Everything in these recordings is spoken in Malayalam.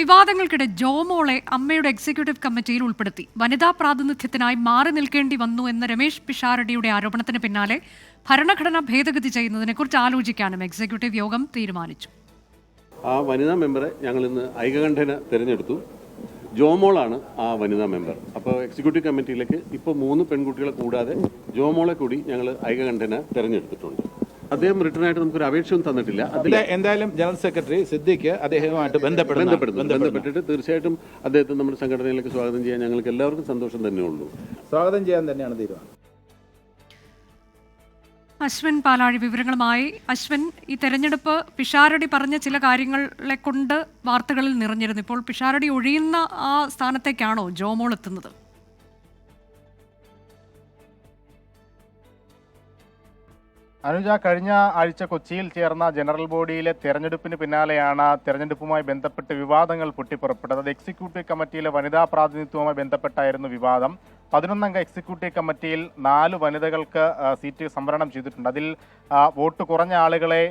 വിവാദങ്ങൾക്കിടെ ജോമോളെ അമ്മയുടെ എക്സിക്യൂട്ടീവ് കമ്മിറ്റിയിൽ ഉൾപ്പെടുത്തി. വനിതാ പ്രാതിനിധ്യത്തിനായി മാറി നിൽക്കേണ്ടി വന്നു എന്ന രമേശ് പിഷാരടിയുടെ ആരോപണത്തിന് പിന്നാലെ ഭരണഘടന ഭേദഗതി ചെയ്യുന്നതിനെക്കുറിച്ച് ആലോചിക്കാനും എക്സിക്യൂട്ടീവ് യോഗം തീരുമാനിച്ചു. ആ വനിതാ മെമ്പറെ ഞങ്ങൾ ഇന്ന് ഐകകണ്ഠന തിരഞ്ഞെടുത്തു. ജോമോളാണ് ആ വനിതാ മെമ്പർ. അപ്പോൾ എക്സിക്യൂട്ടീവ് കമ്മിറ്റിയിലേക്ക് ഇപ്പോൾ മൂന്ന് പെൺകുട്ടികളെ കൂടാതെ ജോമോളെ കൂടി ഞങ്ങൾ ഐകകണ്ഠന തിരഞ്ഞെടുത്തിട്ടുണ്ട്. അദ്ദേഹം റിട്ടേൺ ആയിട്ട് നമുക്കൊരു അപേക്ഷയും തന്നിട്ടില്ല. അതിൽ എന്തായാലും ജനറൽ സെക്രട്ടറി സിദ്ദിഖ് അദ്ദേഹവുമായിട്ട് ബന്ധപ്പെടുന്ന ബന്ധപ്പെടുന്നു ബന്ധപ്പെട്ടിട്ട് തീർച്ചയായിട്ടും അദ്ദേഹത്തെ നമ്മുടെ സംഘടനയിലേക്ക് സ്വാഗതം ചെയ്യാൻ ഞങ്ങൾക്ക് എല്ലാവർക്കും സന്തോഷം തന്നെ ഉള്ളൂ. സ്വാഗതം ചെയ്യാൻ തന്നെയാണ് തീരുമാനം. അശ്വിൻ പാലാഴി വിവരങ്ങളുമായി. അശ്വിൻ ഈ തെരഞ്ഞെടുപ്പ് പിഷാരടി പറഞ്ഞ ചില കാര്യങ്ങളെ കൊണ്ട് വാർത്തകളിൽ നിറഞ്ഞിരുന്നു. ഇപ്പോൾ പിഷാരടി ഒഴിയുന്ന ആ സ്ഥാനത്തേക്കാണോ ജോമോൾ എത്തുന്നത്? അനുജ കഴിഞ്ഞ ആഴ്ച കൊച്ചിയിൽ ചേർന്ന ജനറൽ ബോഡിയിലെ തെരഞ്ഞെടുപ്പിന് പിന്നാലെയാണ് തെരഞ്ഞെടുപ്പുമായി ബന്ധപ്പെട്ട് വിവാദങ്ങൾ പൊട്ടിപ്പുറപ്പെട്ടത്. അത് എക്സിക്യൂട്ടീവ് കമ്മിറ്റിയിലെ വനിതാ പ്രാതിനിധ്യവുമായി ബന്ധപ്പെട്ടായിരുന്നു വിവാദം. പതിനൊന്നംഗ എക്സിക്യൂട്ടീവ് കമ്മിറ്റിയിൽ നാല് വനിതകൾക്ക് സീറ്റ് സംവരണം ചെയ്തിട്ടുണ്ട്. അതിൽ വോട്ട് കുറഞ്ഞ ആളുകളെ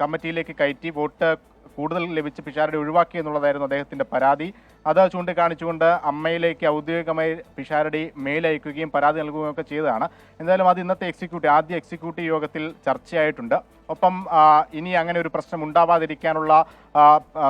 കമ്മിറ്റിയിലേക്ക് കയറ്റി വോട്ട് കൂടുതൽ ലഭിച്ച് പിഷാരടി ഒഴിവാക്കി എന്നുള്ളതായിരുന്നു അദ്ദേഹത്തിന്റെ പരാതി. അത് ചൂണ്ടിക്കാണിച്ചുകൊണ്ട് അമ്മയിലേക്ക് ഔദ്യോഗികമായി പിഷാരടി മെയിൽ അയക്കുകയും പരാതി നൽകുകയും ഒക്കെ ചെയ്തതാണ്. എന്തായാലും അത് ഇന്നത്തെ എക്സിക്യൂട്ടീവ് ആദ്യ എക്സിക്യൂട്ടീവ് യോഗത്തിൽ ചർച്ചയായിട്ടുണ്ട്. ഒപ്പം ഇനി അങ്ങനെ ഒരു പ്രശ്നം ഉണ്ടാവാതിരിക്കാനുള്ള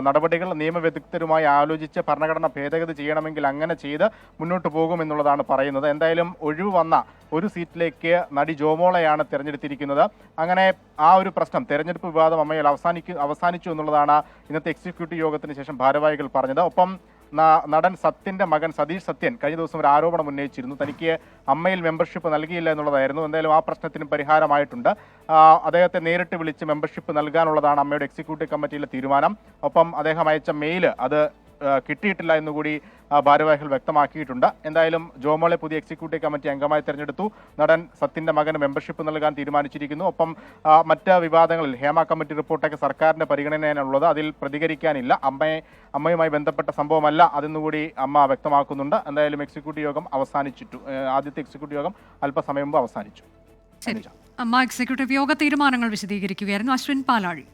നടപടികൾ നിയമവിദഗ്ധരുമായി ആലോചിച്ച് ഭരണഘടന ഭേദഗതി ചെയ്യണമെങ്കിൽ അങ്ങനെ ചെയ്ത് മുന്നോട്ട് പോകുമെന്നുള്ളതാണ് പറയുന്നത്. എന്തായാലും ഒഴിവ് വന്ന ഒരു സീറ്റിലേക്ക് നടി ജോമോളയാണ് തിരഞ്ഞെടുത്തിരിക്കുന്നത്. അങ്ങനെ ആ ഒരു പ്രശ്നം തെരഞ്ഞെടുപ്പ് വിവാദം അമ്മയിൽ അവസാനിക്കു അവസാനിച്ചു എന്നുള്ളതാണ് ഇന്നത്തെ എക്സിക്യൂട്ടീവ് യോഗത്തിന് ശേഷം ഭാരവാഹികൾ പറഞ്ഞത്. ഒപ്പം നടൻ സത്യന്റെ മകൻ സതീഷ് സത്യൻ കഴിഞ്ഞ ദിവസം ഒരു ആരോപണം ഉന്നയിച്ചിരുന്നു. തനിക്ക് അമ്മയിൽ മെമ്പർഷിപ്പ് നൽകിയില്ല എന്നുള്ളതായിരുന്നു. എന്തായാലും ആ പ്രശ്നത്തിന് പരിഹാരമായിട്ടുണ്ട്. അദ്ദേഹത്തെ നേരിട്ട് വിളിച്ച് മെമ്പർഷിപ്പ് നൽകാനുള്ളതാണ് അമ്മയുടെ എക്സിക്യൂട്ടീവ് കമ്മിറ്റിയിലെ തീരുമാനം. ഒപ്പം അദ്ദേഹം അയച്ച മെയിൽ അത് കിട്ടിയിട്ടില്ല എന്നുകൂടി ഭാരവാഹികൾ വ്യക്തമാക്കിയിട്ടുണ്ട്. എന്തായാലും ജോമോളെ പുതിയ എക്സിക്യൂട്ടീവ് കമ്മിറ്റി അംഗമായി തെരഞ്ഞെടുത്തു. നടൻ സത്യന്റെ മകന് മെമ്പർഷിപ്പ് നൽകാൻ തീരുമാനിച്ചിരിക്കുന്നു. ഒപ്പം മറ്റ് വിവാദങ്ങളിൽ ഹേമ കമ്മിറ്റി റിപ്പോർട്ടൊക്കെ സർക്കാരിന്റെ പരിഗണനയാണുള്ളത് അതിൽ പ്രതികരിക്കാനില്ല. അമ്മയെ അമ്മയുമായി ബന്ധപ്പെട്ട സംഭവമല്ല അതെന്നുകൂടി അമ്മ വ്യക്തമാക്കുന്നുണ്ട്. എന്തായാലും എക്സിക്യൂട്ടീവ് യോഗം അവസാനിച്ചിട്ടു ആദ്യത്തെ എക്സിക്യൂട്ടീവ് യോഗം അല്പസമയം മുമ്പ് അവസാനിച്ചു. അമ്മ എക്സിക്യൂട്ടീവ് യോഗ തീരുമാനങ്ങൾ വിശദീകരിക്കുകയായിരുന്നു അശ്വിൻ പാലാഴി.